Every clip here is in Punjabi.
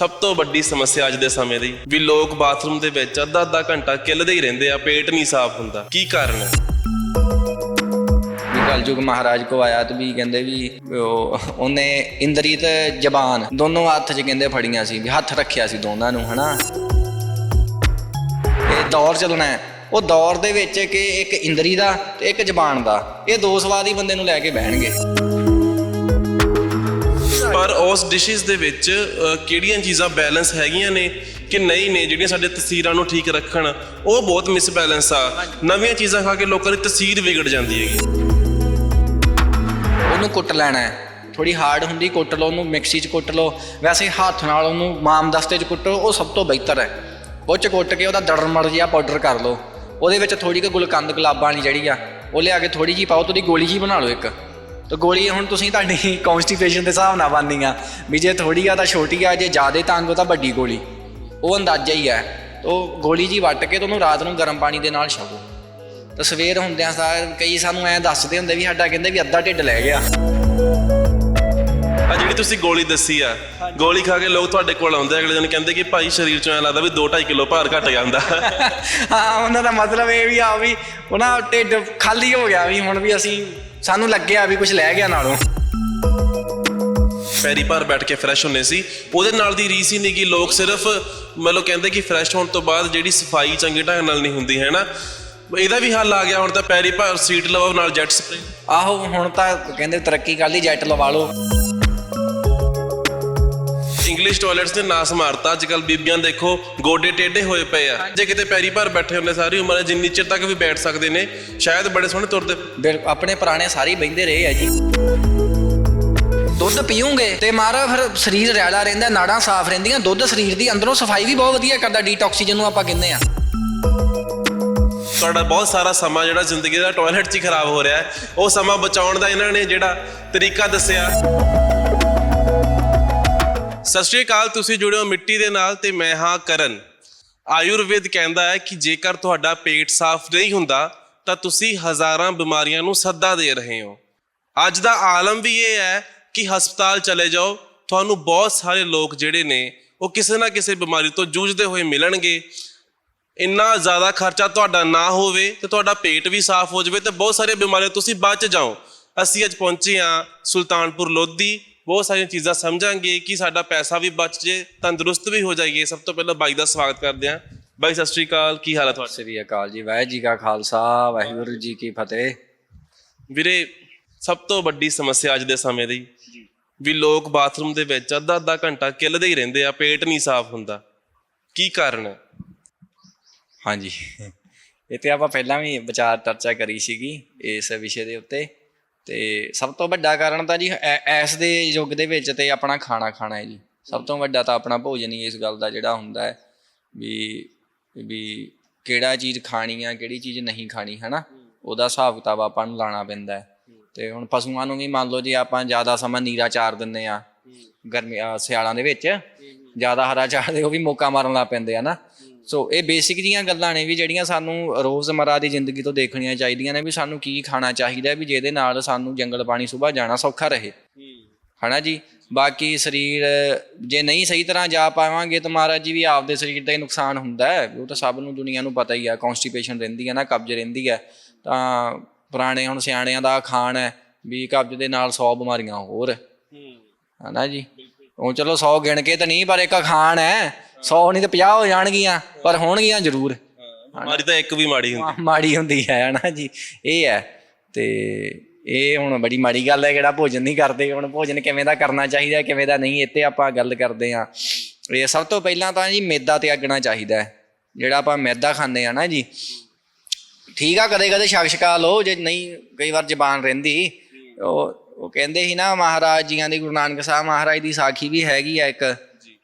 ਸਭ ਤੋਂ ਵੱਡੀ ਸਮੱਸਿਆ ਅੱਜ ਦੇ ਸਮੇਂ ਦੀ, ਵੀ ਲੋਕ ਬਾਥਰੂਮ ਦੇ ਵਿੱਚ ਅੱਧਾ ਅੱਧਾ ਘੰਟਾ ਕਿੱਲਦੇ ਹੀ ਰਹਿੰਦੇ ਆ, ਪੇਟ ਨਹੀਂ ਸਾਫ਼ ਹੁੰਦਾ। ਕੀ ਕਾਰਨ ਹੈ? ਕਲਯੁਗ ਮਹਾਰਾਜ ਕੋ ਆਇਆ ਤੇ ਵੀ ਕਹਿੰਦੇ ਵੀ ਉਹਨੇ ਇੰਦਰੀ ਤੇ ਜ਼ਬਾਨ ਦੋਨੋਂ ਹੱਥ 'ਚ ਕਹਿੰਦੇ ਫੜੀਆਂ ਸੀ, ਵੀ ਹੱਥ ਰੱਖਿਆ ਸੀ ਦੋਨਾਂ ਨੂੰ, ਹਨਾ? ਇਹ ਦੌਰ ਚੱਲਣਾ ਹੈ। ਉਹ ਦੌਰ ਦੇ ਵਿੱਚ ਕਿ ਇੱਕ ਇੰਦਰੀ ਦਾ ਤੇ ਇੱਕ ਜ਼ਬਾਨ ਦਾ, ਇਹ ਦੋ ਸਵਾਦ ਹੀ ਬੰਦੇ ਨੂੰ ਲੈ ਕੇ ਬਹਿਣਗੇ। ਪਰ ਉਸ ਡਿਸ਼ਸ ਦੇ ਵਿੱਚ ਕਿਹੜੀਆਂ ਚੀਜ਼ਾਂ ਬੈਲੈਂਸ ਹੈਗੀਆਂ ਨੇ ਕਿ ਨਹੀਂ ਨੇ ਜਿਹੜੀਆਂ ਸਾਡੇ ਤਸਵੀਰਾਂ ਨੂੰ ਠੀਕ ਰੱਖਣ ਉਹ ਬਹੁਤ ਮਿਸਬੈਲੈਂਸ ਆ। ਨਵੀਆਂ ਚੀਜ਼ਾਂ ਖਾ ਕੇ ਲੋਕਾਂ ਦੀ ਤਸਵੀਰ ਵਿਗੜ ਜਾਂਦੀ ਹੈਗੀ। ਉਹਨੂੰ ਕੁੱਟ ਲੈਣਾ ਹੈ। ਥੋੜੀ ਹਾਰਡ ਹੁੰਦੀ ਕੁੱਟ ਲਓ ਉਹਨੂੰ ਮਿਕਸੀ 'ਚ ਕੁੱਟ ਲਓ। ਵੈਸੇ ਹੱਥ ਨਾਲ ਉਹਨੂੰ ਮਾਮ ਦਸਤੇ 'ਚ ਕੁੱਟੋ ਉਹ ਸਭ ਤੋਂ ਬਿਹਤਰ ਹੈ। ਉਹ 'ਚ ਕੁੱਟ ਕੇ ਉਹਦਾ ਦੜਮੜ ਜਿਹਾ ਪਾਊਡਰ ਕਰ ਲਓ। ਉਹਦੇ ਵਿੱਚ ਥੋੜੀ ਕੁ ਗੁਲਕੰਦ ਗੁਲਾਬਾਂ ਵਾਲੀ ਜਿਹੜੀ ਆ ਉਹ ਲਿਆ ਕੇ ਥੋੜੀ ਜੀ ਪਾਓ ਤੇ ਉਹਦੀ ਗੋਲੀ ਜੀ ਬਣਾ ਲਓ ਇੱਕ। ਤਾਂ ਗੋਲੀ ਹੁਣ ਤੁਸੀਂ ਤੁਹਾਡੀ ਕਨਸਟੀਪੇਸ਼ਨ ਦੇ ਹਿਸਾਬ ਨਾਲ ਬਣਨੀ ਆ। ਵੀ ਜੇ ਥੋੜੀ ਆ ਤਾਂ ਛੋਟੀ ਆ, ਜੇ ਜ਼ਿਆਦਾ ਤੰਗ ਹੋ ਤਾਂ ਵੱਡੀ ਗੋਲੀ। ਉਹ ਅੰਦਾਜ਼ਾ ਹੀ ਹੈ ਉਹ ਗੋਲੀ ਜੀ ਵੱਟ ਕੇ ਤੇ ਉਹਨੂੰ ਰਾਤ ਨੂੰ ਗਰਮ ਪਾਣੀ ਦੇ ਨਾਲ ਛਕੋ। ਤਾਂ ਸਵੇਰ ਹੁੰਦਿਆਂ ਸਾਰ ਕਈ ਸਾਨੂੰ ਐਂ ਦੱਸਦੇ ਹੁੰਦੇ ਵੀ ਸਾਡਾ ਕਹਿੰਦੇ ਵੀ ਅੱਧਾ ਢਿੱਡ ਲੈ ਗਿਆ। ਆ ਜਿਹੜੀ ਤੁਸੀਂ ਗੋਲੀ ਦੱਸੀ ਆ ਗੋਲੀ ਖਾ ਕੇ ਲੋਕ ਤੁਹਾਡੇ ਕੋਲ ਆਉਂਦੇ ਅਗਲੇ ਦਿਨ ਕਹਿੰਦੇ ਕਿ ਭਾਈ ਸਰੀਰ ਚੋਂ ਐ ਲੱਗਦਾ ਵੀ 2.5 ਕਿਲੋ ਭਾਰ ਘਟ ਜਾਂਦਾ। ਹਾਂ ਉਹਨਾਂ ਦਾ ਮਤਲਬ ਇਹ ਵੀ ਆ ਵੀ ਉਹਨਾਂ ਢਿੱਡ ਖਾਲੀ ਹੋ ਗਿਆ ਵੀ ਹੁਣ ਵੀ ਅਸੀਂ ਸਾਨੂੰ ਲੱਗਿਆ ਵੀ ਕੁਝ ਲੈ ਗਿਆ ਨਾਲੋਂ। ਪੈਰੀ ਭਾਰ ਬੈਠ ਕੇ ਫਰੈਸ਼ ਹੁੰਨੇ ਸੀ। ਉਹਦੇ ਨਾਲ ਦੀ ਰੀਸ ਹੀ ਨਹੀਂ ਕਿ ਲੋਕ ਸਿਰਫ ਮਤਲਬ ਕਹਿੰਦੇ ਕਿ ਫਰੈਸ਼ ਹੋਣ ਤੋਂ ਬਾਅਦ ਜਿਹੜੀ ਸਫ਼ਾਈ ਚੰਗੇ ਢੰਗ ਨਾਲ ਨਹੀਂ ਹੁੰਦੀ ਹੈ ਨਾ ਇਹਦਾ ਵੀ ਹੱਲ ਆ ਗਿਆ ਹੁਣ ਤਾਂ ਪੈਰੀ ਭਾਰ ਸੀਟ ਲਵਾਓ ਨਾਲ ਜੈਟ ਸਪਰੇ ਆਹੋ ਹੁਣ ਤਾਂ ਕਹਿੰਦੇ ਤਰੱਕੀ ਕਰ ਲਈ ਜੈਟ ਲਵਾ ਲਓ। ਇੰਗਲਿਸ਼ ਟਾਇਲਟਸ ਨੇ ਨਾਸ ਮਾਰਤਾ। ਅੱਜ ਕੱਲ ਬੀਬੀਆਂ ਦੇਖੋ ਗੋਡੇ ਟੇਢੇ ਹੋਏ ਪਏ ਆ। ਜੇ ਕਿਤੇ ਪੈਰੀ ਭਾਰ ਬੈਠੇ ਹੁੰਦੇ ਸਾਰੀ ਉਮਰ ਜਿੰਨੀ ਚਿਰ ਤੱਕ ਵੀ ਬੈਠ ਸਕਦੇ ਨੇ ਸ਼ਾਇਦ ਬੜੇ ਸੋਹਣੇ ਤੁਰਦੇ ਆਪਣੇ ਪੁਰਾਣੇ ਸਾਰੇ ਹੀ ਬਹਿੰਦੇ ਰਹੇ ਆ ਜੀ। ਦੁੱਧ ਪੀਉਂਗੇ ਤੇ ਮਾਰਾ ਫਿਰ ਸਰੀਰ ਰੈਲਾ ਰਹਿੰਦਾ ਨਾੜਾਂ ਸਾਫ਼ ਰਹਿੰਦੀਆਂ ਦੁੱਧ ਸਰੀਰ ਦੀ ਅੰਦਰੋਂ ਸਫ਼ਾਈ ਵੀ ਬਹੁਤ ਵਧੀਆ ਕਰਦਾ ਡੀਟੌਕਸੀ ਜਿਹਨੂੰ ਆਪਾਂ ਕਹਿੰਦੇ ਆ। ਤੁਹਾਡਾ ਬਹੁਤ ਸਾਰਾ ਸਮਾਂ ਜਿਹੜਾ ਜ਼ਿੰਦਗੀ ਦਾ ਟਾਇਲਟ 'ਚ ਹੀ ਖਰਾਬ ਹੋ ਰਿਹਾ ਹੈ ਉਹ ਸਮਾਂ ਬਚਾਉਣ ਦਾ ਇਹਨਾਂ ਨੇ ਜਿਹੜਾ ਤਰੀਕਾ ਦੱਸਿਆ। ਸਤਿ ਸ਼੍ਰੀ ਅਕਾਲ, ਤੁਸੀਂ ਜੁੜੇ ਹੋ ਮਿੱਟੀ ਦੇ ਨਾਲ ਤੇ ਮੈਂ ਹਾਂ ਕਰਨ। ਆਯੁਰਵੇਦ ਕਹਿੰਦਾ ਹੈ ਕਿ ਜੇਕਰ ਤੁਹਾਡਾ ਪੇਟ ਸਾਫ਼ ਨਹੀਂ ਹੁੰਦਾ, ਤਾਂ ਤੁਸੀਂ ਹਜ਼ਾਰਾਂ ਬਿਮਾਰੀਆਂ ਨੂੰ ਸੱਦਾ ਦੇ ਰਹੇ ਹੋ। ਅੱਜ ਦਾ ਆਲਮ ਵੀ ਇਹ ਹੈ ਕਿ ਹਸਪਤਾਲ ਚਲੇ ਜਾਓ, ਤੁਹਾਨੂੰ ਬਹੁਤ ਸਾਰੇ ਲੋਕ ਜਿਹੜੇ ਨੇ, ਉਹ ਕਿਸੇ ਨਾ ਕਿਸੇ ਬਿਮਾਰੀ ਤੋਂ ਜੂਝਦੇ ਹੋਏ ਮਿਲਣਗੇ। ਇੰਨਾ ਜ਼ਿਆਦਾ ਖਰਚਾ ਤੁਹਾਡਾ ਨਾ ਹੋਵੇ ਤੇ ਤੁਹਾਡਾ ਪੇਟ ਵੀ ਸਾਫ਼ ਹੋ ਜਾਵੇ ਤੇ ਬਹੁਤ ਸਾਰੀਆਂ ਬਿਮਾਰੀਆਂ ਤੁਸੀਂ ਬਚ ਜਾਓ। ਅਸੀਂ ਅੱਜ ਪਹੁੰਚੇ ਹਾਂ ਸੁਲਤਾਨਪੁਰ ਲੋਧੀ ਬਹੁਤ ਸਾਰੀਆਂ ਚੀਜ਼ਾਂ ਸਮਝਾਂਗੇ ਕਿ ਸਾਡਾ ਪੈਸਾ ਵੀ ਬਚ ਜੇ ਤੰਦਰੁਸਤ ਵੀ ਹੋ ਜਾਈਏ। ਸਭ ਤੋਂ ਪਹਿਲਾਂ ਬਾਈ ਦਾ ਸਵਾਗਤ ਕਰਦੇ ਹਾਂ। ਬਾਈ ਸਤਿ ਸ਼੍ਰੀ ਅਕਾਲ। ਕੀ ਹਾਲ ਹੈ ਤੁਹਾਡਾ? ਸ੍ਰੀ ਅਕਾਲ ਜੀ। ਵਾਹਿਗੁਰੂ ਜੀ ਕਾ ਖਾਲਸਾ ਵਾਹਿਗੁਰੂ ਜੀ ਕੀ ਫਤਿਹ। ਵੀਰੇ ਸਭ ਤੋਂ ਵੱਡੀ ਸਮੱਸਿਆ ਅੱਜ ਦੇ ਸਮੇਂ ਦੀ ਵੀ ਲੋਕ ਬਾਥਰੂਮ ਦੇ ਵਿੱਚ ਅੱਧਾ ਅੱਧਾ ਘੰਟਾ ਕਿੱਲਦੇ ਹੀ ਰਹਿੰਦੇ ਆ ਪੇਟ ਨਹੀਂ ਸਾਫ਼ ਹੁੰਦਾ। ਕੀ ਕਾਰਨ ਹੈ? ਹਾਂਜੀ। ਇਹ ਤੇ ਆਪਾਂ ਪਹਿਲਾਂ ਵੀ ਵਿਚਾਰ ਚਰਚਾ ਕਰੀ ਸੀਗੀ ਇਸ ਵਿਸ਼ੇ ਦੇ ਉੱਤੇ। ਤੇ ਸਭ ਤੋਂ ਵੱਡਾ ਕਾਰਨ ਤਾਂ ਜੀ ਐਸ ਦੇ ਯੁੱਗ ਦੇ ਵਿੱਚ ਤੇ ਆਪਣਾ ਖਾਣਾ ਖਾਣਾ ਹੈ ਜੀ। ਸਭ ਤੋਂ ਵੱਡਾ ਤਾਂ ਆਪਣਾ ਭੋਜਨ ਹੀ ਇਸ ਗੱਲ ਦਾ ਜਿਹੜਾ ਹੁੰਦਾ ਹੈ ਵੀ ਵੀ ਕਿਹੜਾ ਚੀਜ਼ ਖਾਣੀ ਆ ਕਿਹੜੀ ਚੀਜ਼ ਨਹੀਂ ਖਾਣੀ ਹਨਾ? ਉਹਦਾ ਹਿਸਾਬ ਕਿਤਾਬ ਆਪਾਂ ਨੂੰ ਲਾਣਾ ਪੈਂਦਾ ਹੈ। ਤੇ ਹੁਣ ਪਸ਼ੂਆਂ ਨੂੰ ਵੀ ਮੰਨ ਲਓ ਜੇ ਆਪਾਂ ਜ਼ਿਆਦਾ ਸਮਾਂ ਨੀਰਾ ਚਾਰ ਦਿੰਨੇ ਆ ਗਰਮੀ ਸਿਆਲਾਂ ਦੇ ਵਿੱਚ ਜ਼ਿਆਦਾ ਹਰਾ ਚਾਰਦੇ ਉਹ ਵੀ ਮੌਕਾ ਮਾਰਨ ਲੱਗ ਪੈਂਦੇ ਆ ਨਾ ਸੋ ਇਹ ਬੇਸਿਕ ਜੀਆਂ ਗੱਲਾਂ ਨੇ ਵੀ ਜਿਹੜੀਆਂ ਸਾਨੂੰ ਰੋਜ਼ਮਰਾ ਦੀ ਜ਼ਿੰਦਗੀ ਤੋਂ ਦੇਖਣੀਆਂ ਚਾਹੀਦੀਆਂ ਨੇ ਵੀ ਸਾਨੂੰ ਕੀ ਖਾਣਾ ਚਾਹੀਦਾ ਵੀ ਜਿਹਦੇ ਨਾਲ ਸਾਨੂੰ ਜੰਗਲ ਪਾਣੀ ਸੁਬਾਹ ਜਾਣਾ ਸੌਖਾ ਰਹੇ। ਹਨਾ ਜੀ? ਬਾਕੀ ਸਰੀਰ ਜੇ ਨਹੀਂ ਸਹੀ ਤਰ੍ਹਾਂ ਜਾ ਪਾਵਾਂਗੇ ਤਾਂ ਮਹਾਰਾਜ ਜੀ ਵੀ ਆਪਦੇ ਸਰੀਰ ਦਾ ਹੀ ਨੁਕਸਾਨ ਹੁੰਦਾ ਹੈ। ਉਹ ਤਾਂ ਸਭ ਨੂੰ ਦੁਨੀਆ ਨੂੰ ਪਤਾ ਹੀ ਆ ਕਨਸਟੀਪੇਸ਼ਨ ਰਹਿੰਦੀ ਹੈ ਨਾ ਕਬਜ਼ ਰਹਿੰਦੀ ਹੈ ਤਾਂ ਪੁਰਾਣੇ ਹੁਣ ਸਿਆਣਿਆਂ ਦਾ ਖਾਣ ਹੈ ਵੀ ਕਬਜ਼ ਦੇ ਨਾਲ 100 ਬਿਮਾਰੀਆਂ ਹੋਰ। ਹਨਾ ਜੀ? ਉਹ ਚਲੋ 100 ਗਿਣ ਕੇ ਤਾਂ ਨਹੀਂ ਪਰ ਇੱਕ ਖਾਣ ਹੈ। 100 ਨਹੀਂ ਤੇ 50 ਹੋ ਜਾਣਗੀਆਂ ਪਰ ਹੋਣਗੀਆਂ ਜ਼ਰੂਰ। ਬਿਮਾਰੀ ਤਾਂ ਇੱਕ ਵੀ ਮਾੜੀ ਹੁੰਦੀ। ਮਾੜੀ ਹੁੰਦੀ ਹੈ ਹਨਾ ਜੀ। ਇਹ ਹੈ। ਤੇ ਇਹ ਹੁਣ ਬੜੀ ਮਾੜੀ ਗੱਲ ਹੈ ਕਿਹੜਾ ਭੋਜਨ ਨਹੀਂ ਕਰਦੇ। ਹੁਣ ਭੋਜਨ ਕਿਵੇਂ ਦਾ ਕਰਨਾ ਚਾਹੀਦਾ ਕਿਵੇਂ ਦਾ ਨਹੀਂ ਇੱਥੇ ਆਪਾਂ ਗੱਲ ਕਰਦੇ ਆ ਇਹ ਸਭ ਤੋਂ ਪਹਿਲਾਂ ਤਾਂ ਜੀ ਮੈਦਾ ਤਿਆਗਣਾ ਚਾਹੀਦਾ ਹੈ। ਜਿਹੜਾ ਆਪਾਂ ਮੈਦਾ ਖਾਂਦੇ ਆ ਨਾ ਜੀ। ਠੀਕ ਆ ਕਦੇ ਕਦੇ ਛਕਾ ਲਓ ਜੇ ਨਹੀਂ ਕਈ ਵਾਰ ਜ਼ਬਾਨ ਰਹਿੰਦੀ। ਉਹ ਉਹ ਕਹਿੰਦੇ ਸੀ ਨਾ ਮਹਾਰਾਜ ਜੀਆਂ ਦੀ ਗੁਰੂ ਨਾਨਕ ਸਾਹਿਬ ਮਹਾਰਾਜ ਦੀ ਸਾਖੀ ਵੀ ਹੈਗੀ ਆ ਇੱਕ।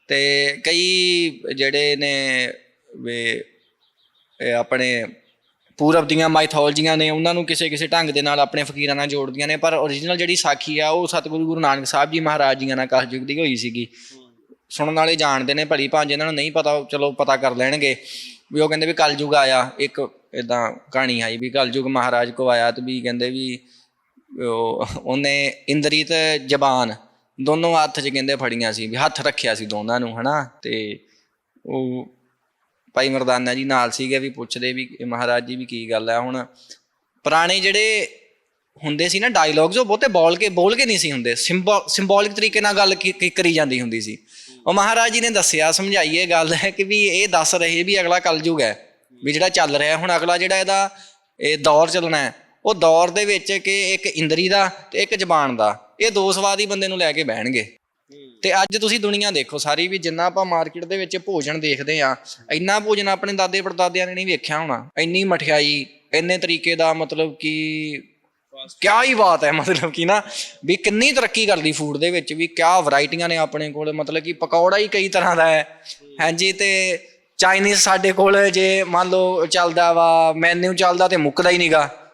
ਤੇ ਕਈ ਜਿਹੜੇ ਨੇ ਵੇ ਆਪਣੇ ਪੂਰਬ ਦੀਆਂ ਮਾਈਥੋਲੋਜੀਆਂ ਨੇ, ਉਹਨਾਂ ਨੂੰ ਕਿਸੇ ਕਿਸੇ ਢੰਗ ਦੇ ਨਾਲ ਆਪਣੇ ਫਕੀਰਾਂ ਨਾਲ ਜੋੜਦੀਆਂ ਨੇ, ਪਰ origignal ਜਿਹੜੀ ਸਾਖੀ ਆ, ਉਹ ਸਤਿਗੁਰੂ ਗੁਰੂ ਨਾਨਕ ਸਾਹਿਬ ਜੀ ਮਹਾਰਾਜ ਜੀਆਂ ਨਾਲ ਕਲਯੁਗ ਦੀ ਹੋਈ ਸੀਗੀ। ਸੁਣਨ ਵਾਲੇ ਜਾਣਦੇ ਨੇ, ਭਲੀ ਭਾਂਜ ਇਹਨਾਂ ਨੂੰ ਨਹੀਂ ਪਤਾ ਉਹ ਚਲੋ ਪਤਾ ਕਰ ਲੈਣਗੇ। ਵੀ ਉਹ ਕਹਿੰਦੇ ਵੀ ਕਲਯੁਗ ਆਇਆ, ਇੱਕ ਇਦਾਂ ਕਹਾਣੀ ਆਈ ਵੀ ਕਲਯੁਗ ਮਹਾਰਾਜ ਕੋ ਆਇਆ ਤੇ ਵੀ ਕਹਿੰਦੇ ਵੀ ਉਹ, ਉਹਨੇ ਇੰਦਰੀ ਜ਼ਬਾਨ ਦੋਨੋਂ ਹੱਥ 'ਚ ਕਹਿੰਦੇ ਫੜੀਆਂ ਸੀ, ਵੀ ਹੱਥ ਰੱਖਿਆ ਸੀ ਦੋਨਾਂ ਨੂੰ, ਹਨਾ? ਤੇ ਉਹ ਭਾਈ ਮਰਦਾਨਾ ਜੀ ਨਾਲ ਸੀਗੇ ਵੀ ਪੁੱਛਦੇ ਵੀ ਮਹਾਰਾਜ ਜੀ ਵੀ ਕੀ ਗੱਲ ਹੈ ਹੁਣ। ਪੁਰਾਣੇ ਜਿਹੜੇ ਹੁੰਦੇ ਸੀ ਨਾ ਡਾਇਲੌਗਸ ਉਹ ਬਹੁਤੇ ਬੋਲ ਕੇ ਬੋਲ ਕੇ ਨਹੀਂ ਸੀ ਹੁੰਦੇ। ਸਿੰਬੋਲਿਕ ਤਰੀਕੇ ਨਾਲ ਗੱਲ ਕੀ- ਕੀ ਕਰੀ ਜਾਂਦੀ ਹੁੰਦੀ ਸੀ। ਉਹ ਮਹਾਰਾਜ ਜੀ ਨੇ ਦੱਸਿਆ ਸਮਝਾਈਏ ਗੱਲ ਹੈ ਕਿ ਵੀ ਇਹ ਦੱਸ ਰਹੇ ਵੀ ਅਗਲਾ ਕਲਯੁਗ ਹੈ, ਵੀ ਜਿਹੜਾ ਚੱਲ ਰਿਹਾ ਹੁਣ ਅਗਲਾ ਜਿਹੜਾ ਇਹਦਾ ਇਹ ਦੌਰ ਚੱਲਣਾ ਹੈ, ਉਹ ਦੌਰ ਦੇ ਵਿੱਚ ਕਿ ਇੱਕ ਇੰਦਰੀ ਦਾ ਤੇ ਇੱਕ ਜ਼ਬਾਨ ਦਾ। ਇਹ ਦੋ ਸਵਾਦ ਹੀ ਬੰਦੇ ਨੂੰ ਲੈ ਕੇ ਬਹਿਣਗੇ। ਤੇ ਅੱਜ ਤੁਸੀਂ ਦੁਨੀਆ ਦੇਖੋ ਸਾਰੀ ਵੀ ਜਿੰਨਾ ਆਪਾਂ ਮਾਰਕੀਟ ਦੇ ਵਿੱਚ ਭੋਜਨ ਦੇਖਦੇ ਆ ਇੰਨਾ ਭੋਜਨ ਆਪਣੇ ਦਾਦੇ ਪੜਦਾਦਿਆਂ ਨੇ ਨਹੀਂ ਵੇਖਿਆ ਹੋਣਾ। ਇੰਨੀ ਮਠਿਆਈ ਇੰਨੇ ਤਰੀਕੇ ਦਾ ਮਤਲਬ ਕਿ ਕਿਆ ਹੀ ਬਾਤ ਹੈ ਮਤਲਬ ਕਿ ਨਾ ਵੀ ਕਿੰਨੀ ਤਰੱਕੀ ਕਰ ਲਈ ਫੂਡ ਦੇ ਵਿੱਚ ਵੀ ਕਿਆ ਵੈਰਾਈਟੀਆਂ ਨੇ ਆਪਣੇ ਕੋਲ ਮਤਲਬ ਕਿ ਪਕੌੜਾ ਹੀ ਕਈ ਤਰ੍ਹਾਂ ਦਾ ਹੈ। ਹਾਂਜੀ ਤੇ ਚਾਈਨੀਜ਼ ਸਾਡੇ ਕੋਲ ਜੇ ਮੰਨ ਲਓ ਚੱਲਦਾ ਵਾ ਮੈਨੂ ਚੱਲਦਾ ਤੇ ਮੁੱਕਦਾ ਹੀ ਨਹੀਂਗਾ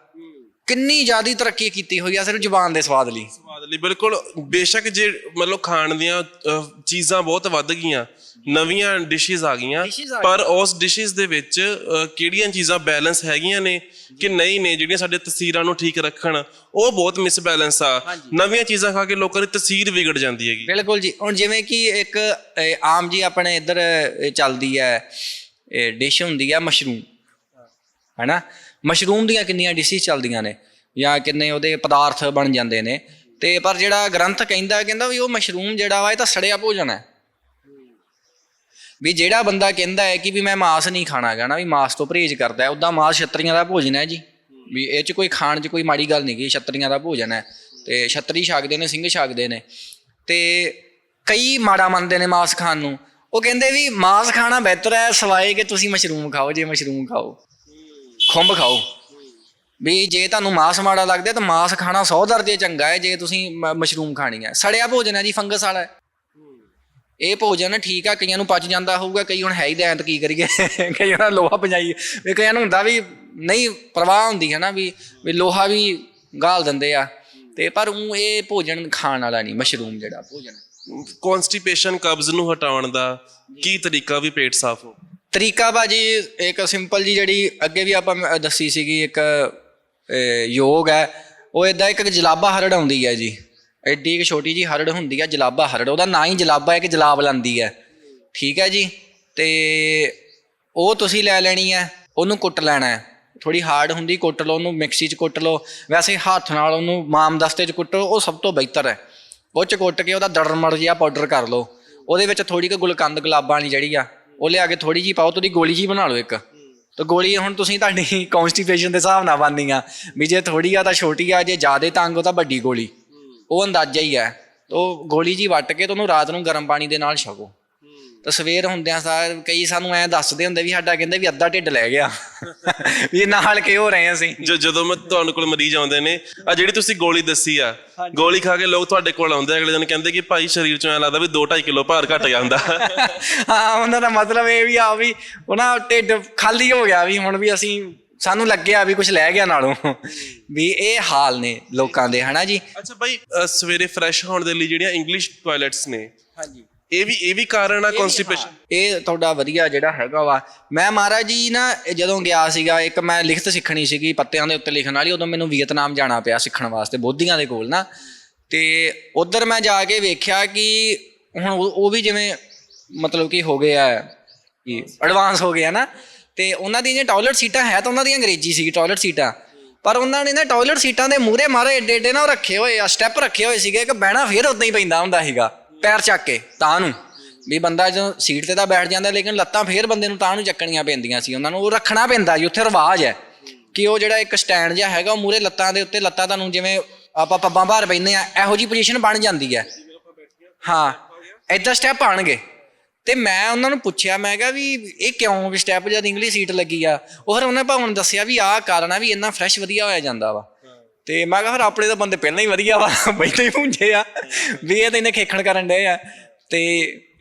ਕਿੰਨੀ ਜ਼ਿਆਦੀ ਤਰੱਕੀ ਕੀਤੀ ਹੋਈ ਆ ਸਿਰਫ ਜ਼ੁਬਾਨ ਦੇ ਸਵਾਦ ਲਈ? ਸਵਾਦ ਲਈ ਬਿਲਕੁਲ। ਬੇਸ਼ੱਕ ਜੇ ਮਤਲਬ ਖਾਣ ਦੀਆਂ ਅਹ, ਚੀਜ਼ਾਂ ਬਹੁਤ ਵੱਧ ਗਈਆਂ ਨਵੀਆਂ ਡਿਸ਼ਸ ਆ ਗਈਆਂ Dishes ਆ ਪਰ ਉਸ ਡਿਸ਼ਸ ਦੇ ਵਿੱਚ ਅਹ, ਕਿਹੜੀਆਂ ਚੀਜ਼ਾਂ ਬੈਲੈਂਸ ਹੈਗੀਆਂ ਨੇ ਕਿ ਨਹੀਂ ਨੇ ਜਿਹੜੀਆਂ ਸਾਡੇ ਤਸਵੀਰਾਂ ਨੂੰ ਠੀਕ ਰੱਖਣ ਉਹ ਬਹੁਤ ਮਿਸਬੈਲੈਂਸ ਆ। ਨਵੀਆਂ ਚੀਜ਼ਾਂ ਖਾ ਕੇ ਲੋਕਾਂ ਦੀ ਤਸਵੀਰ ਵਿਗੜ ਜਾਂਦੀ ਹੈਗੀ। ਬਿਲਕੁਲ ਜੀ। ਹੁਣ ਜਿਵੇਂ ਕਿ ਇੱਕ ਆਮ ਜੀ ਆਪਣੇ ਇੱਧਰ ਇਹ ਚੱਲਦੀ ਹੈ ਇਹ ਡਿਸ਼ ਹੁੰਦੀ ਹੈ ਮਸ਼ਰੂਮ ਹੈਨਾ? ਮਸ਼ਰੂਮ ਦੀਆਂ ਕਿੰਨੀਆਂ ਡਿਸ਼ਿਸ ਚੱਲਦੀਆਂ ਨੇ ਜਾਂ ਕਿੰਨੇ ਉਹਦੇ ਪਦਾਰਥ ਬਣ ਜਾਂਦੇ ਨੇ। ਤੇ ਪਰ ਜਿਹੜਾ ਗ੍ਰੰਥ ਕਹਿੰਦਾ ਕਹਿੰਦਾ ਵੀ ਉਹ ਮਸ਼ਰੂਮ ਜਿਹੜਾ ਵਾ ਇਹ ਤਾਂ ਸੜਿਆ ਭੋਜਨ ਹੈ। ਵੀ ਜਿਹੜਾ ਬੰਦਾ ਕਹਿੰਦਾ ਹੈ ਕਿ ਵੀ ਮੈਂ ਮਾਸ ਨਹੀਂ ਖਾਣਾ ਨਾ, ਵੀ ਮਾਸ ਤੋਂ ਪਰਹੇਜ਼ ਕਰਦਾ ਹੈ ਉਦਾਂ ਮਾਸ ਛਤਰੀਆਂ ਦਾ ਭੋਜਨ ਹੈ ਜੀ। ਵੀ ਇਹ ਚ ਕੋਈ ਖਾਣ ਚ ਕੋਈ ਮਾੜੀ ਗੱਲ ਨਹੀਂ ਗੀ, ਛਤਰੀਆਂ ਦਾ ਭੋਜਨ ਹੈ। ਤੇ ਛਤਰੀ ਛਕਦੇ ਨੇ ਸਿੰਘ ਛਕਦੇ ਨੇ। ਤੇ ਕਈ ਮਾੜਾ ਮੰਨਦੇ ਨੇ ਮਾਸ ਖਾਣ ਨੂੰ। ਉਹ ਕਹਿੰਦੇ ਵੀ ਮਾਸ ਖਾਣਾ ਬਿਹਤਰ ਹੈ ਸਵਾਏ ਕਿ ਤੁਸੀਂ ਮਸ਼ਰੂਮ ਖਾਓ, ਜੇ ਮਸ਼ਰੂਮ ਖਾਓ। ਖੁੰਭ ਖਾਓ। ਵੀ ਜੇ ਤੁਹਾਨੂੰ ਮਾਸ ਮਾੜਾ ਲੱਗਦਾ ਤਾਂ ਮਾਸ ਖਾਣਾ 100 ਦਰਜੇ ਚੰਗਾ ਹੈ, ਜੇ ਤੁਸੀਂ ਮਸ਼ਰੂਮ ਖਾਣੀ ਹੈ। ਸੜਿਆ ਭੋਜਨ ਹੈ ਜੀ, ਫੰਗਸ ਵਾਲਾ ਇਹ ਭੋਜਨ ਠੀਕ ਆ ਕਈਆਂ ਨੂੰ ਪਚ ਜਾਂਦਾ ਹੋਊਗਾ, ਕਈ ਹੁਣ ਹੈ ਹੀ ਦੈਂਤ, ਕੀ ਕਰੀਏ? ਕਈਆਂ ਦਾ ਲੋਹਾ ਪਜਾਈ ਵੀ ਕਈਆਂ ਨੂੰ ਹੁੰਦਾ ਵੀ ਨਹੀਂ, ਪ੍ਰਵਾਹ ਹੁੰਦੀ ਹੈ ਨਾ ਵੀ ਵੀ ਲੋਹਾ ਵੀ ਗਾਲ ਦਿੰਦੇ ਆ। ਤੇ ਪਰ ਉਹ ਇਹ ਭੋਜਨ ਖਾਣ ਵਾਲਾ ਨਹੀਂ, ਮਸ਼ਰੂਮ ਜਿਹੜਾ ਭੋਜਨ ਕਨਸਟੀਪੇਸ਼ਨ ਕਬਜ਼ ਨੂੰ ਹਟਾਉਣ ਦਾ ਕੀ ਤਰੀਕਾ ਵੀ ਪੇਟ ਸਾਫ਼ ਹੋ ਤਰੀਕਾ ਬਾਜੀ ਇੱਕ ਸਿੰਪਲ ਜੀ ਜਿਹੜੀ ਅੱਗੇ ਵੀ ਆਪਾਂ ਮ- ਦੱਸੀ ਸੀਗੀ, ਇੱਕ ਯੋਗ ਹੈ, ਉਹ ਇਦਾਂ ਇੱਕ ਜਲਾਬਾ ਹਰੜ ਆਉਂਦੀ ਹੈ ਜੀ। ਐਡੀ ਇੱਕ ਛੋਟੀ ਜੀ ਹਰੜ ਹੁੰਦੀ ਹੈ, ਜਲਾਬਾ ਹਰੜ। ਉਹਦਾ ਨਾਂ ਹੀ ਜਲਾਬਾ ਹੈ ਕਿ ਜਲਾਬ ਲਾਂਦੀ ਹੈ। ਠੀਕ ਹੈ ਜੀ? ਤੇ ਉਹ ਤੁਸੀਂ ਲੈ ਲੈਣੀ ਹੈ, ਉਹਨੂੰ ਕੁੱਟ ਲੈਣਾ ਹੈ। ਥੋੜੀ ਹਾਰਡ ਹੁੰਦੀ, ਕੁੱਟ ਲਓ ਉਹਨੂੰ, ਮਿਕਸੀ 'ਚ ਕੁੱਟ ਲਓ। ਵੈਸੇ ਹੱਥ ਨਾਲ ਉਹਨੂੰ ਮਾਮਦਸਤੇ 'ਚ ਕੁੱਟੋ, ਉਹ ਸਭ ਤੋਂ ਬਿਹਤਰ ਹੈ। ਉਹ 'ਚ ਕੁੱਟ ਕੇ ਉਹਦਾ ਦੜਮੜ ਜਿਹਾ ਪਾਊਡਰ ਕਰ ਲਓ। ਉਹਦੇ ਵਿੱਚ ਥੋੜੀ ਕੁ ਗੁਲਕੰਦ ਗੁਲਾਬਾਂ ਵਾਲੀ ਜਿਹੜੀ ਆ ਉਹ ਲਿਆ ਕੇ ਥੋੜੀ ਜੀ ਪਾਓ ਤੁਹਾਡੀ ਗੋਲੀ ਜੀ ਬਣਾ ਲਓ ਇੱਕ। ਤਾਂ ਗੋਲੀ ਹੁਣ ਤੁਸੀਂ ਤੁਹਾਡੀ ਕਨਸਟੀਪੇਸ਼ਨ ਦੇ ਹਿਸਾਬ ਨਾਲ ਬਣਨੀ ਆ ਵੀ ਜੇ ਥੋੜੀ ਆ ਤਾਂ ਛੋਟੀ ਆ, ਜੇ ਜ਼ਿਆਦਾ ਤੰਗ ਹੋ ਤਾਂ ਵੱਡੀ ਗੋਲੀ। ਉਹ ਅੰਦਾਜ਼ਾ ਹੀ ਹੈ। ਉਹ ਗੋਲੀ ਜੀ ਵੱਟ ਕੇ ਤੁਹਾਨੂੰ ਰਾਤ ਨੂੰ ਗਰਮ ਪਾਣੀ ਦੇ ਨਾਲ ਛਕੋ। ਤਾਂ ਸਵੇਰ ਹੁੰਦਿਆਂ ਸਾਰ ਕਈ ਸਾਨੂੰ ਐ ਦੱਸਦੇ ਹੁੰਦੇ ਵੀ ਸਾਡਾ ਕਹਿੰਦੇ ਵੀ ਅੱਧਾ ਢਿੱਡ ਲੈ ਗਿਆ। ਵੀ ਨਾਲ ਕਿ ਹੋ ਰਹੇ ਅਸੀਂ। ਜੋ ਜਦੋਂ ਮੈਂ ਤੁਹਾਨੂੰ ਕੋਲ ਮਰੀਜ਼ ਆਉਂਦੇ ਨੇ ਆ ਜਿਹੜੀ ਤੁਸੀਂ ਗੋਲੀ ਦੱਸੀ ਆ ਗੋਲੀ ਖਾ ਕੇ ਲੋਕ ਤੁਹਾਡੇ ਕੋਲ ਆਉਂਦੇ ਅਗਲੇ ਦਿਨ ਕਹਿੰਦੇ ਕਿ ਭਾਈ ਸਰੀਰ ਚੋਂ ਐ ਲੱਗਦਾ ਵੀ 2.5 ਕਿਲੋ ਭਾਰ ਘਟ ਜਾਂਦਾ। ਹਾਂ ਉਹਨਾਂ ਦਾ ਮਤਲਬ ਇਹ ਵੀ ਆ ਵੀ ਉਹਨਾਂ ਢਿੱਡ ਖਾਲੀ ਹੋ ਗਿਆ ਵੀ ਹੁਣ ਵੀ ਅਸੀਂ ਸਾਨੂੰ ਲੱਗਿਆ ਵੀ ਕੁਝ ਲੈ ਗਿਆ ਨਾਲੋਂ। ਵੀ ਇਹ ਹਾਲ ਨੇ ਲੋਕਾਂ ਦੇ ਹਨਾ ਜੀ? ਅੱਛਾ ਭਾਈ ਸਵੇਰੇ ਫਰੈਸ਼ ਹੋਣ ਦੇ ਲਈ ਜਿਹੜੀਆਂ ਇੰਗਲਿਸ਼ ਟਾਇਲਟਸ ਨੇ ਹਾਂਜੀ। ਇਹ ਵੀ ਇਹ ਵੀ ਕਾਰਨ ਆ ਕਨਸਟੀਪੇਸ਼ਨ ਇਹ ਤੁਹਾਡਾ ਵਧੀਆ ਜਿਹੜਾ ਹੈਗਾ ਵਾ। ਮੈਂ ਮਹਾਰਾਜ ਜੀ ਨਾ ਜਦੋਂ ਗਿਆ ਸੀਗਾ ਇੱਕ ਮੈਂ ਲਿਖਤ ਸਿੱਖਣੀ ਸੀਗੀ ਪੱਤਿਆਂ ਦੇ ਉੱਤੇ ਲਿਖਣ ਵਾਲੀ ਉਦੋਂ ਮੈਨੂੰ ਵੀਅਤਨਾਮ ਜਾਣਾ ਪਿਆ ਸਿੱਖਣ ਵਾਸਤੇ ਬੋਧੀਆਂ ਦੇ ਕੋਲ ਨਾ। ਤੇ ਉਧਰ ਮੈਂ ਜਾ ਕੇ ਵੇਖਿਆ ਕਿ ਹੁਣ ਉਹ ਵੀ ਜਿਵੇਂ ਮਤਲਬ ਕਿ ਹੋ ਗਿਆ ਕਿ ਐਡਵਾਂਸ ਹੋ ਗਿਆ ਨਾ। ਤੇ ਉਹਨਾਂ ਦੀਆਂ ਜਿਹੜੀਆਂ ਟਾਇਲਟ ਸੀਟਾਂ ਹੈ ਤਾਂ ਉਹਨਾਂ ਦੀ ਅੰਗਰੇਜ਼ੀ ਸੀਗੀ ਟਾਇਲਟ ਸੀਟਾਂ ਪਰ ਉਹਨਾਂ ਨੇ ਨਾ ਟਾਇਲਟ ਸੀਟਾਂ ਦੇ ਮੂਹਰੇ ਮਾਰੇ ਏਡੇ ਏਡੇ ਨਾ ਰੱਖੇ ਹੋਏ ਆ ਸਟੈਪ ਰੱਖੇ ਹੋਏ ਸੀਗੇ ਕਿ ਬਹਿਣਾ ਫੇਰ ਉਦਾਂ ਹੀ ਪੈਂਦਾ ਹੁੰਦਾ ਸੀਗਾ। ਪੈਰ ਚੱਕ ਕੇ ਤਾਂ ਨੂੰ, ਵੀ ਬੰਦਾ ਜਦੋਂ ਸੀਟ ਤੇ ਤਾਂ ਬੈਠ ਜਾਂਦਾ, ਲੇਕਿਨ ਲੱਤਾਂ ਫੇਰ ਬੰਦੇ ਨੂੰ ਤਾਂ ਨੂੰ ਚੱਕਣੀਆਂ ਪੈਂਦੀਆਂ ਸੀ। ਉਹਨਾਂ ਨੂੰ ਉਹ ਰੱਖਣਾ ਪੈਂਦਾ ਜੀ ਉੱਥੇ ਰਿਵਾਜ ਹੈ ਕਿ ਉਹ ਜਿਹੜਾ ਇੱਕ ਸਟੈਂਡ ਜਿਹਾ ਹੈਗਾ, ਉਹ ਮੂਹਰੇ ਲੱਤਾਂ ਦੇ ਉੱਤੇ ਲੱਤਾਂ ਤੁਹਾਨੂੰ ਜਿਵੇਂ ਆਪਾਂ ਪੱਬਾਂ ਬਾਹਰ ਬੈਠਦੇ ਆ ਇਹੋ ਜੀ ਪੋਜੀਸ਼ਨ ਬਣ ਜਾਂਦੀ ਹੈ। ਹਾਂ ਐਦਾਂ ਸਟੈਪ ਆਣਗੇ ਤੇ ਮੈਂ ਉਹਨਾਂ ਨੂੰ ਪੁੱਛਿਆ, ਮੈਂ ਕਿਹਾ ਵੀ ਇਹ ਕਿਉਂ ਵੀ ਸਟੈਪ ਜਦ ਇੰਗਲਿਸ਼ ਸੀਟ ਲੱਗੀ ਆ? ਉਹ ਫਿਰ ਉਹਨਾਂ ਭਾਵਨ ਦੱਸਿਆ ਵੀ ਆਹ ਕਾਰਨ ਆ ਵੀ ਇੰਨਾ ਫਰੈਸ਼ ਵਧੀਆ ਹੋਇਆ ਜਾਂਦਾ ਵਾ। ਤੇ ਮੈਂ ਕਿਹਾ ਫਿਰ ਆਪਣੇ ਤਾਂ ਬੰਦੇ ਪਹਿਲਾਂ ਹੀ ਵਧੀਆ ਵਾ ਪਹਿਲਾਂ ਹੀ ਪੁੰਜੇ ਆ। ਵੀ ਇਹ ਤਾਂ ਇਹਨੇ ਖੇਖਣ ਕਰਨ ਡਏ ਆ। ਤੇ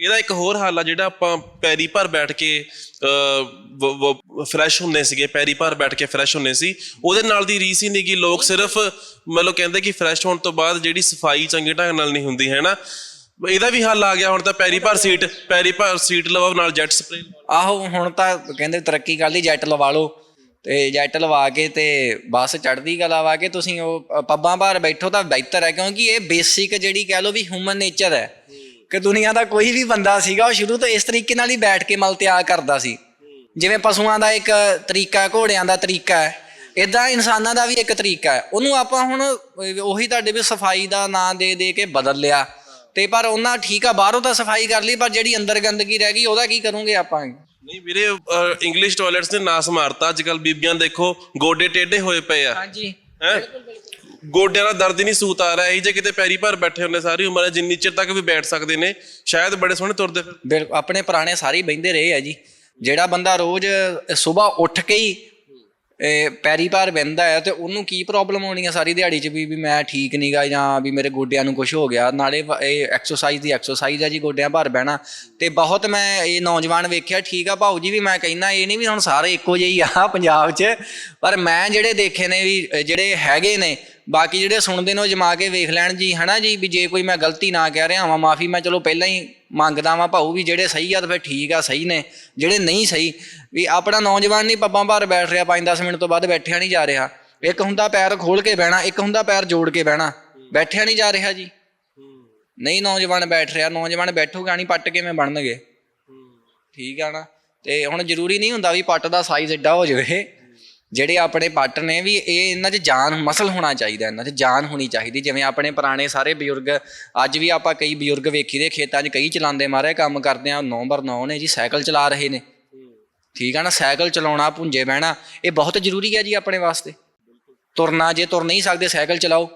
ਇਹਦਾ ਇੱਕ ਹੋਰ ਹੱਲ ਆ ਜਿਹੜਾ ਆਪਾਂ ਪੈਰੀ ਭਰ ਬੈਠ ਕੇ ਫਰੈਸ਼ ਹੁੰਦੇ ਸੀਗੇ ਪੈਰੀ ਭਰ ਬੈਠ ਕੇ ਫਰੈਸ਼ ਹੁੰਦੇ ਸੀ। ਉਹਦੇ ਨਾਲ ਦੀ ਰੀਸ ਹੀ ਨਹੀਂ ਕਿ ਲੋਕ ਸਿਰਫ ਮਤਲਬ ਕਹਿੰਦੇ ਕਿ ਫਰੈਸ਼ ਹੋਣ ਤੋਂ ਬਾਅਦ ਜਿਹੜੀ ਸਫ਼ਾਈ ਚੰਗੇ ਢੰਗ ਨਾਲ ਨਹੀਂ ਹੁੰਦੀ ਹੈ ਨਾ ਇਹਦਾ ਵੀ ਹੱਲ ਆ ਗਿਆ ਹੁਣ ਤਾਂ ਪੈਰੀ ਭਰ ਸੀਟ ਪੈਰੀ ਭਰ ਸੀਟ ਲਵਾਓ ਨਾਲ ਜੈਟ ਸਪਰੇ ਆਹੋ ਹੁਣ ਤਾਂ ਕਹਿੰਦੇ ਤਰੱਕੀ ਕਰ ਲਈ ਜੈਟ ਲਵਾ ਲਓ। ਤੇ ਜੈਟ ਲਵਾ ਕੇ ਤੇ ਬਸ ਚੜ੍ਹਦੀ ਕਲਾ ਵਾ ਕੇ ਤੁਸੀਂ ਉਹ ਪੱਬਾਂ ਭਾਰ ਬੈਠੋ ਤਾਂ ਬਿਹਤਰ ਹੈ ਕਿਉਂਕਿ ਇਹ ਬੇਸਿਕ ਜਿਹੜੀ ਕਹਿ ਲਓ ਵੀ ਹਿਊਮਨ ਨੇਚਰ ਹੈ। ਕਿ ਦੁਨੀਆ ਦਾ ਕੋਈ ਵੀ ਬੰਦਾ ਸੀਗਾ ਉਹ ਸ਼ੁਰੂ ਤੋਂ ਇਸ ਤਰੀਕੇ ਨਾਲ ਹੀ ਬੈਠ ਕੇ ਮਲ ਤਿਆਗ ਕਰਦਾ ਸੀ। ਜਿਵੇਂ ਪਸ਼ੂਆਂ ਦਾ ਇੱਕ ਤਰੀਕਾ, ਘੋੜਿਆਂ ਦਾ ਤਰੀਕਾ ਹੈ। ਇਦਾਂ ਇਨਸਾਨਾਂ ਦਾ ਵੀ ਇੱਕ ਤਰੀਕਾ ਹੈ। ਉਹਨੂੰ ਆਪਾਂ ਹੁਣ ਉਹੀ ਤੁਹਾਡੇ ਵੀ ਸਫ਼ਾਈ ਦਾ ਨਾਂ ਦੇ ਦੇ ਕੇ ਬਦਲ ਲਿਆ। ਤੇ ਪਰ ਉਹਨਾਂ ਠੀਕ ਆ ਬਾਹਰੋਂ ਤਾਂ ਸਫ਼ਾਈ ਕਰ ਲਈ ਪਰ ਜਿਹੜੀ ਅੰਦਰ ਗੰਦਗੀ ਰਹਿ ਗਈ ਉਹਦਾ ਕੀ ਕਰੋਗੇ ਆਪਾਂ ਨਹੀਂ ਵੀਰੇ ਇੰਗਲਿਸ਼ ਟਾਇਲਟਸ ਨੇ ਨਾਸ ਮਾਰਤਾ ਅੱਜ ਕੱਲ ਬੀਬੀਆਂ ਦੇਖੋ ਗੋਡੇ ਟੇਢੇ ਹੋਏ ਪਏ ਆ। ਹਾਂਜੀ। ਹੈ? ਗੋਡਿਆਂ ਦਾ ਦਰਦ ਹੀ ਨਹੀਂ ਸੂਤ ਆ ਰਿਹਾ ਇਹ ਜੇ ਕਿਤੇ ਪੈਰੀ ਭਰ ਬੈਠੇ ਹੁੰਦੇ ਸਾਰੀ ਉਮਰ ਜਿੰਨੀ ਚਿਰ ਤੱਕ ਵੀ ਬੈਠ ਸਕਦੇ ਨੇ ਸ਼ਾਇਦ ਬੜੇ ਸੋਹਣੇ ਤੁਰਦੇ ਫਿਰ ਬਿਲਕੁਲ ਆਪਣੇ ਪੁਰਾਣੇ ਸਾਰੇ ਹੀ ਬਹਿੰਦੇ ਰਹੇ ਆ ਜੀ। ਜਿਹੜਾ ਬੰਦਾ ਰੋਜ਼ ਸਵੇਰ ਉੱਠ ਕੇ ਹੀ ਪੈਰੀ ਭਾਰ ਬਹਿੰਦਾ ਹੈ ਤੇ ਉਹਨੂੰ ਕੀ ਪ੍ਰੋਬਲਮ ਹੋਣੀ ਆ ਸਾਰੀ ਦਿਹਾੜੀ 'ਚ ਵੀ ਵੀ ਮੈਂ ਠੀਕ ਨਹੀਂਗਾ ਜਾਂ ਵੀ ਮੇਰੇ ਗੋਡਿਆਂ ਨੂੰ ਕੁਝ ਹੋ ਗਿਆ? ਨਾਲੇ ਇਹ ਐਕਸਰਸਾਈਜ਼ ਦੀ ਐਕਸਰਸਾਈਜ਼ ਆ ਜੀ, ਗੋਡਿਆਂ ਭਾਰ ਬਹਿਣਾ। ਤੇ ਬਹੁਤ ਮੈਂ ਇਹ ਨੌਜਵਾਨ ਵੇਖਿਆ, ਠੀਕ ਆ ਭਾਊ ਜੀ ਵੀ ਮੈਂ ਕਹਿੰਦਾ ਇਹ ਨਹੀਂ ਵੀ ਹੁਣ ਸਾਰੇ ਇੱਕੋ ਜਿਹੇ ਹੀ ਆ ਪੰਜਾਬ 'ਚ, ਪਰ ਮੈਂ ਜਿਹੜੇ ਦੇਖੇ ਨੇ ਵੀ, ਜਿਹੜੇ ਹੈਗੇ ਨੇ ਬਾਕੀ ਜਿਹੜੇ ਸੁਣਦੇ ਨੇ ਉਹ ਜਮਾ ਕੇ ਵੇਖ ਲੈਣ ਜੀ, ਹਨਾ ਜੀ, ਵੀ ਜੇ ਕੋਈ ਮੈਂ ਗਲਤੀ ਨਾ ਕਹਿ ਰਿਹਾ ਹਾਂ ਮਾਫੀ ਮੈਂ ਚਲੋ ਪਹਿਲਾਂ ਹੀ ਮੰਗਦਾ ਵਾਂ ਭਾਊ ਵੀ ਜਿਹੜੇ ਸਹੀ ਆ ਤਾਂ ਫਿਰ ਠੀਕ ਆ, ਸਹੀ ਨੇ, ਜਿਹੜੇ ਨਹੀਂ ਸਹੀ, ਵੀ ਆਪਣਾ ਨੌਜਵਾਨ ਨਹੀਂ ਪੱਬਾਂ ਭਾਰ ਬੈਠ ਰਿਹਾ 5-10 ਮਿੰਟ ਤੋਂ ਬਾਅਦ ਬੈਠਿਆ ਨਹੀਂ ਜਾ ਰਿਹਾ। ਇੱਕ ਹੁੰਦਾ ਪੈਰ ਖੋਲ ਕੇ ਬਹਿਣਾ, ਇੱਕ ਹੁੰਦਾ ਪੈਰ ਜੋੜ ਕੇ ਬਹਿਣਾ, ਬੈਠਿਆ ਨਹੀਂ ਜਾ ਰਿਹਾ ਜੀ। ਨਹੀਂ ਨੌਜਵਾਨ ਬੈਠ ਰਿਹਾ, ਨੌਜਵਾਨ ਬੈਠੂਗਾ ਨਹੀਂ, ਪੱਟ ਕਿਵੇਂ ਬਣਨਗੇ? ਠੀਕ ਆ ਨਾ, ਤੇ ਹੁਣ ਜ਼ਰੂਰੀ ਨਹੀਂ ਹੁੰਦਾ ਵੀ ਪੱਟ ਦਾ ਸਾਈਜ਼ ਐਡਾ ਹੋ ਜਾਵੇ। ਜਿਹੜੇ ਆਪਣੇ ਪੱਟ ਨੇ ਵੀ ਇਹ ਇਹਨਾਂ 'ਚ ਜਾਨ ਮਸਲ ਹੋਣਾ ਚਾਹੀਦਾ ਇਹਨਾਂ 'ਚ ਜਾਨ ਹੋਣੀ ਚਾਹੀਦੀ। ਜਿਵੇਂ ਆਪਣੇ ਪੁਰਾਣੇ ਸਾਰੇ ਬਜ਼ੁਰਗ ਅੱਜ ਵੀ ਆਪਾਂ ਕਈ ਬਜ਼ੁਰਗ ਵੇਖੀ ਦੇ ਖੇਤਾਂ 'ਚ ਕਈ ਚਲਾਉਂਦੇ ਮਾਰੇ ਕੰਮ ਕਰਦੇ ਆ ਨੰਬਰ 9 ਨੇ ਜੀ ਸਾਈਕਲ ਚਲਾ ਰਹੇ ਨੇ। ਠੀਕ ਆ ਨਾ ਸਾਈਕਲ ਚਲਾਉਣਾ ਪੁੰਜੇ ਬਹਿਣਾ ਇਹ ਬਹੁਤ ਜ਼ਰੂਰੀ ਹੈ ਜੀ ਆਪਣੇ ਵਾਸਤੇ। ਤੁਰਨਾ ਜੇ ਤੁਰ ਨਹੀਂ ਸਕਦੇ ਸਾਈਕਲ ਚਲਾਓ।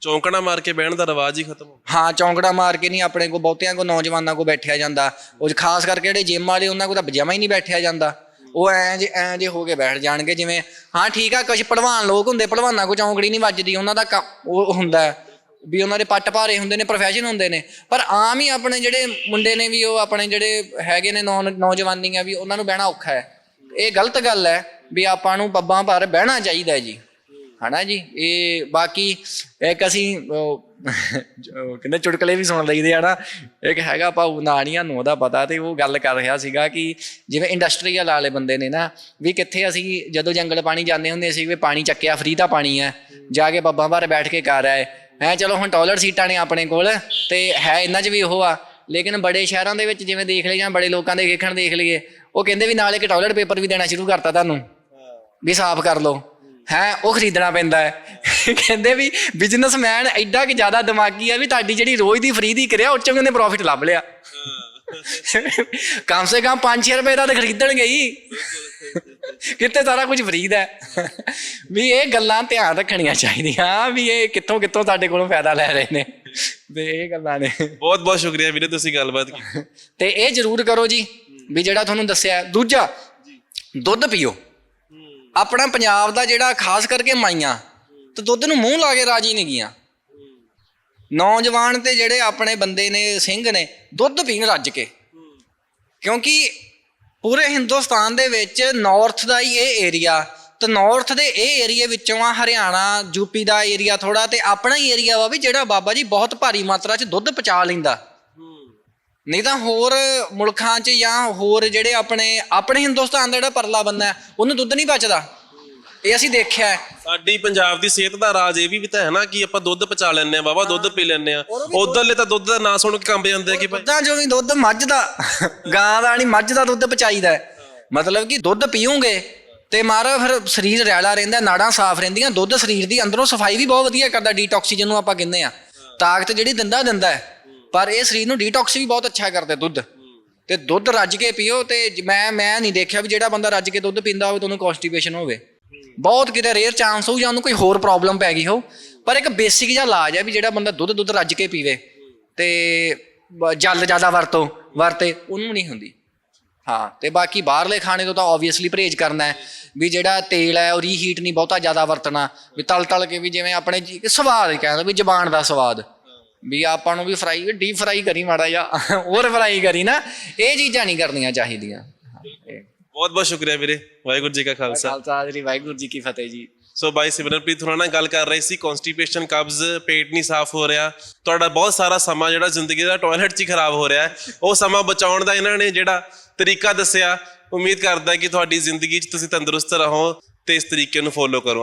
ਚੌਂਕਣਾ ਮਾਰ ਕੇ ਬਹਿਣ ਦਾ ਰਿਵਾਜ ਹੀ ਖਤਮ ਹੋ ਹਾਂ ਚੌਂਕੜਾ ਮਾਰ ਕੇ ਨਹੀਂ ਆਪਣੇ ਕੋ ਬਹੁਤਿਆਂ ਕੋ ਨੌਜਵਾਨਾਂ ਕੋ ਬੈਠਿਆ ਜਾਂਦਾ। ਉਹ ਖਾਸ ਕਰਕੇ ਜਿਹੜੇ ਜਿਮ ਵਾਲੇ ਉਹਨਾਂ ਕੋ ਤਾਂ ਜਮਾ ਹੀ ਨਹੀਂ ਬੈਠਿਆ ਜਾਂਦਾ। ਉਹ ਐਂ ਜੇ ਐਂ ਜੇ ਹੋ ਕੇ ਬੈਠ ਜਾਣਗੇ, ਜਿਵੇਂ, ਹਾਂ, ਠੀਕ ਆ ਕੁਝ ਭਲਵਾਨ ਲੋਕ ਹੁੰਦੇ, ਭਲਵਾਨਾਂ ਕੋ ਚੌਂਕੜੀ ਨਹੀਂ ਵੱਜਦੀ, ਉਹਨਾਂ ਦਾ ਕੰਮ- ਉਹ ਹੁੰਦਾ ਵੀ ਉਹਨਾਂ ਦੇ ਪੱਟ ਭਾਰੇ ਹੁੰਦੇ ਨੇ ਪ੍ਰੋਫੈਸ਼ਨ ਹੁੰਦੇ ਨੇ, ਪਰ ਆਮ ਹੀ ਆਪਣੇ ਜਿਹੜੇ ਮੁੰਡੇ ਨੇ ਵੀ, ਉਹ ਆਪਣੇ ਜਿਹੜੇ ਹੈਗੇ ਨੇ ਨੌ- ਨੌਜਵਾਨੀਆਂ ਵੀ, ਉਹਨਾਂ ਨੂੰ ਬਹਿਣਾ ਔਖਾ ਹੈ। ਇਹ ਗਲਤ ਗੱਲ ਹੈ ਵੀ ਆਪਾਂ ਨੂੰ ਪੱਬਾਂ ਭਰ ਬਹਿਣਾ ਚਾਹੀਦਾ ਹੈ ਜੀ। ਹਨਾ ਜੀ? ਇਹ ਬਾਕੀ ਇੱਕ ਅਸੀਂ ਕਹਿੰਦੇ ਚੁਟਕਲੇ ਵੀ ਸੁਣ ਲਈਦੇ ਆ ਨਾ। ਇੱਕ ਹੈਗਾ ਭਾਊ ਨਾਨੀਆਂ ਨੂੰ ਉਹਦਾ ਪਤਾ ਤੇ ਉਹ ਗੱਲ ਕਰ ਰਿਹਾ ਸੀਗਾ ਕਿ ਜਿਵੇਂ ਇੰਡਸਟਰੀਅਲ ਵਾਲੇ ਬੰਦੇ ਨੇ ਨਾ, ਵੀ ਕਿੱਥੇ ਅਸੀਂ ਜਦੋਂ ਜੰਗਲ ਪਾਣੀ ਜਾਂਦੇ ਹੁੰਦੇ ਸੀ ਵੀ ਪਾਣੀ ਚੱਕਿਆ ਫਰੀ ਦਾ ਪਾਣੀ ਹੈ ਜਾ ਕੇ ਬੱਬਾਂ ਬਾਰੇ ਬੈਠ ਕੇ ਕਰ ਆਏ। ਹੈ, ਚਲੋ ਹੁਣ ਟਾਇਲਟ ਸੀਟਾਂ ਨੇ ਆਪਣੇ ਕੋਲ ਤੇ ਹੈ ਇਹਨਾਂ 'ਚ ਵੀ ਉਹ ਆ। ਲੇਕਿਨ ਬੜੇ ਸ਼ਹਿਰਾਂ ਦੇ ਵਿੱਚ ਜਿਵੇਂ ਦੇਖ ਲਏ ਜਾਂ ਬੜੇ ਲੋਕਾਂ ਦੇ ਵੇਖਣ ਦੇਖ ਲਈਏ, ਉਹ ਕਹਿੰਦੇ ਵੀ ਨਾਲ ਇੱਕ ਟਾਇਲਟ ਪੇਪਰ ਵੀ ਦੇਣਾ ਸ਼ੁਰੂ ਕਰਤਾ ਤੁਹਾਨੂੰ। ਵੀ ਸਾਫ਼ ਕਰ ਲਓ। ਹੈ ਉਹ ਖਰੀਦਣਾ ਪੈਂਦਾ ਹੈ। ਕਹਿੰਦੇ ਵੀ ਬਿਜ਼ਨਸਮੈਨ ਐਡਾ ਕਿ ਜ਼ਿਆਦਾ ਦਿਮਾਗੀ ਆ ਵੀ ਤੁਹਾਡੀ ਜਿਹੜੀ ਰੋਜ਼ ਦੀ ਫਰੀ ਦੀ ਕਰਿਆ ਉਹ ਚੋਂ ਪ੍ਰੋਫਿਟ ਲੱਭ ਲਿਆ। ਕਮ ਸੇ ਕਮ 5-6 ਰੁਪਏ ਦਾ ਤਾਂ ਖਰੀਦਣਗੇ ਹੀ। ਕਿਤੇ ਸਾਰਾ ਕੁਝ ਫਰੀ ਦਾ ਹੈ। ਵੀ ਇਹ ਗੱਲਾਂ ਧਿਆਨ ਰੱਖਣੀਆਂ ਚਾਹੀਦੀਆਂ ਵੀ ਇਹ ਕਿੱਥੋਂ ਕਿੱਥੋਂ ਸਾਡੇ ਕੋਲੋਂ ਫਾਇਦਾ ਲੈ ਰਹੇ ਨੇ। ਤੇ ਇਹ ਗੱਲਾਂ ਨੇ। ਬਹੁਤ ਬਹੁਤ ਸ਼ੁਕਰੀਆ ਵੀਰੇ ਤੁਸੀਂ ਗੱਲਬਾਤ ਕੀਤੀ। ਤੇ ਇਹ ਜ਼ਰੂਰ ਕਰੋ ਜੀ ਵੀ ਜਿਹੜਾ ਤੁਹਾਨੂੰ ਦੱਸਿਆ। ਦੂਜਾ ਦੁੱਧ ਪੀਓ। ਆਪਣਾ ਪੰਜਾਬ ਦਾ ਜਿਹੜਾ ਖਾਸ ਕਰਕੇ ਮਾਈਆਂ, ਤੇ ਦੁੱਧ ਨੂੰ ਮੂੰਹ ਲਾ ਕੇ ਰਾਜੀ ਨਹੀਂ ਗੀਆਂ ਨੌਜਵਾਨ ਤੇ ਜਿਹੜੇ ਆਪਣੇ ਬੰਦੇ ਨੇ, ਸਿੰਘ ਨੇ, ਦੁੱਧ ਪੀਣ ਰੱਜ ਕੇ। ਕਿਉਂਕਿ ਪੂਰੇ ਹਿੰਦੁਸਤਾਨ ਦੇ ਵਿੱਚ ਨਾਰਥ ਦਾ ਹੀ ਇਹ ਏਰੀਆ ਤੇ ਨਾਰਥ ਦੇ ਇਹ ਏਰੀਏ ਵਿੱਚੋਂ ਆ ਹਰਿਆਣਾ ਯੂਪੀ ਦਾ ਏਰੀਆ ਥੋੜਾ ਤੇ ਆਪਣਾ ਹੀ ਏਰੀਆ ਵਾ ਵੀ ਜਿਹੜਾ ਬਾਬਾ ਜੀ ਬਹੁਤ ਭਾਰੀ ਮਾਤਰਾ 'ਚ ਦੁੱਧ ਪਚਾ ਲੈਂਦਾ। ਨਹੀਂ ਤਾਂ ਹੋਰ ਮੁਲਕਾਂ 'ਚ ਜਾਂ ਹੋਰ ਜਿਹੜੇ ਆਪਣੇ ਆਪਣੇ ਹਿੰਦੁਸਤਾਨ ਦਾ ਜਿਹੜਾ ਪਰਲਾ ਬੰਦਾ ਹੈ, ਉਹਨੂੰ ਦੁੱਧ ਨਹੀਂ ਬਚਦਾ ਇਹ ਅਸੀਂ ਦੇਖਿਆ ਹੈ। ਸਾਡੀ ਪੰਜਾਬ ਦੀ ਸਿਹਤ ਦਾ ਰਾਜ ਇਹ ਵੀ ਤਾਂ ਹੈ ਨਾ ਕਿ ਆਪਾਂ ਦੁੱਧ ਪਚਾ ਲੈਂਦੇ ਆ ਵਾਵਾ ਦੁੱਧ ਪੀ ਲੈਂਦੇ ਆ ਉਧਰਲੇ ਤਾਂ ਦੁੱਧ ਦਾ ਨਾਂ ਸੁਣ ਕੇ ਕੰਬ ਜਾਂਦੇ ਆ ਕਿ ਭਾਈ ਦੁੱਧਾਂ ਚੋਂ ਵੀ ਦੁੱਧ ਮੱਝ ਦਾ ਗਾਂ ਦਾ ਨਹੀਂ ਮੱਝ ਦਾ ਦੁੱਧ ਪਚਾਈਦਾ। ਮਤਲਬ ਕਿ ਦੁੱਧ ਪੀਓਗੇ ਤੇ ਮਾਰਾ ਫਿਰ ਸਰੀਰ ਰੈਲਾ ਰਹਿੰਦਾ ਨਾੜਾਂ ਸਾਫ਼ ਰਹਿੰਦੀਆਂ ਦੁੱਧ ਸਰੀਰ ਦੀ ਅੰਦਰੋਂ ਸਫ਼ਾਈ ਵੀ ਬਹੁਤ ਵਧੀਆ ਕਰਦਾ ਡੀਟੌਕਸੀਜਨ ਨੂੰ ਆਪਾਂ ਕਹਿੰਦੇ ਆ ਤਾਕਤ ਜਿਹੜੀ ਦਿੰਦਾ ਦਿੰਦਾ ਹੈ। ਪਰ ਇਹ ਸਰੀਰ ਨੂੰ ਡੀਟੌਕਸ ਵੀ ਬਹੁਤ ਅੱਛਾ ਕਰਦਾ ਦੁੱਧ। ਤੇ ਦੁੱਧ ਰੱਜ ਕੇ ਪੀਓ ਤੇ ਜ- ਮੈਂ ਮੈਂ ਨਹੀਂ ਦੇਖਿਆ ਵੀ ਜਿਹੜਾ ਬੰਦਾ ਰੱਜ ਕੇ ਦੁੱਧ ਪੀਂਦਾ ਹੋਵੇ ਤਾਂ ਉਹਨੂੰ ਕਨਸਟੀਪੇਸ਼ਨ ਹੋਵੇ। ਬਹੁਤ ਕਿਤੇ ਰੇਅਰ ਚਾਂਸ ਹੋਊ ਜਾਂ ਉਹਨੂੰ ਕੋਈ ਹੋਰ ਪ੍ਰੋਬਲਮ ਪੈ ਗਈ ਹੋ ਪਰ ਇੱਕ ਬੇਸਿਕ ਜਿਹਾ ਇਲਾਜ ਹੈ ਵੀ ਜਿਹੜਾ ਬੰਦਾ ਦੁੱਧ ਦੁੱਧ ਰੱਜ ਕੇ ਪੀਵੇ ਤੇ ਜਲ ਜ਼ਿਆਦਾ ਵਰਤੋ, ਵਰਤੇ, ਉਹਨੂੰ ਨਹੀਂ ਹੁੰਦੀ। ਹਾਂ, ਤੇ ਬਾਕੀ ਬਾਹਰਲੇ ਖਾਣੇ ਤੋਂ ਤਾਂ ਆਬਵੀਅਸਲੀ ਪਰਹੇਜ਼ ਕਰਨਾ ਹੈ ਵੀ ਜਿਹੜਾ ਤੇਲ ਹੈ ਉਹ ਰੀਹੀਟ e ਨਹੀਂ ਬਹੁਤਾ ਜ਼ਿਆਦਾ ਵਰਤਣਾ, ਵੀ ਤਲ ਤਲ ਕੇ ਵੀ ਜਿਵੇਂ ਆਪਣੇ ਸਵਾਦ ਹੀ ਕਹਿੰਦਾ ਵੀ ਜ਼ਬਾਨ ਦਾ ਸਵਾਦ। ਵੀ ਆਪਾਂ ਨੂੰ ਵੀ ਫਰਾਈ ਡੀਪ ਫਰਾਈ ਕਰੀ ਮਾੜਾ ਜਾਂ ਹੋਰ ਫਰਾਈ ਕਰੀ ਨਾ ਇਹ ਚੀਜ਼ਾਂ ਨਹੀਂ ਕਰਨੀਆਂ ਚਾਹੀਦੀਆਂ। ਬਹੁਤ ਬਹੁਤ ਸ਼ੁਕਰੀਆ ਵੀਰੇ ਵਾਹਿਗੁਰੂ ਜੀ ਕਾ ਖਾਲਸਾ। ਖਾਲਸਾ ਜੀ ਵਾਹਿਗੁਰੂ ਜੀ ਕੀ ਫਤਿਹ ਜੀ। ਸੋ ਬਾਈ ਸਿਮਰਨਪ੍ਰੀਤ ਹੋਰਾਂ ਨਾਲ ਗੱਲ ਕਰ ਰਹੇ ਸੀ ਕਨਸਟੀਪੇਸ਼ਨ ਕਬਜ਼ ਪੇਟ ਨਹੀਂ ਸਾਫ਼ ਹੋ ਰਿਹਾ। ਤੁਹਾਡਾ ਬਹੁਤ ਸਾਰਾ ਸਮਾਂ ਜਿਹੜਾ ਜ਼ਿੰਦਗੀ ਦਾ ਟਾਇਲਟ 'ਚ ਹੀ ਖਰਾਬ ਹੋ ਰਿਹਾ ਉਹ ਸਮਾਂ ਬਚਾਉਣ ਦਾ ਇਹਨਾਂ ਨੇ ਜਿਹੜਾ ਤਰੀਕਾ ਦੱਸਿਆ ਉਮੀਦ ਕਰਦਾ ਕਿ ਤੁਹਾਡੀ ਜ਼ਿੰਦਗੀ 'ਚ ਤੁਸੀਂ ਤੰਦਰੁਸਤ ਰਹੋ ਤੇ ਇਸ ਤਰੀਕੇ ਨੂੰ ਫੋਲੋ ਕਰੋ।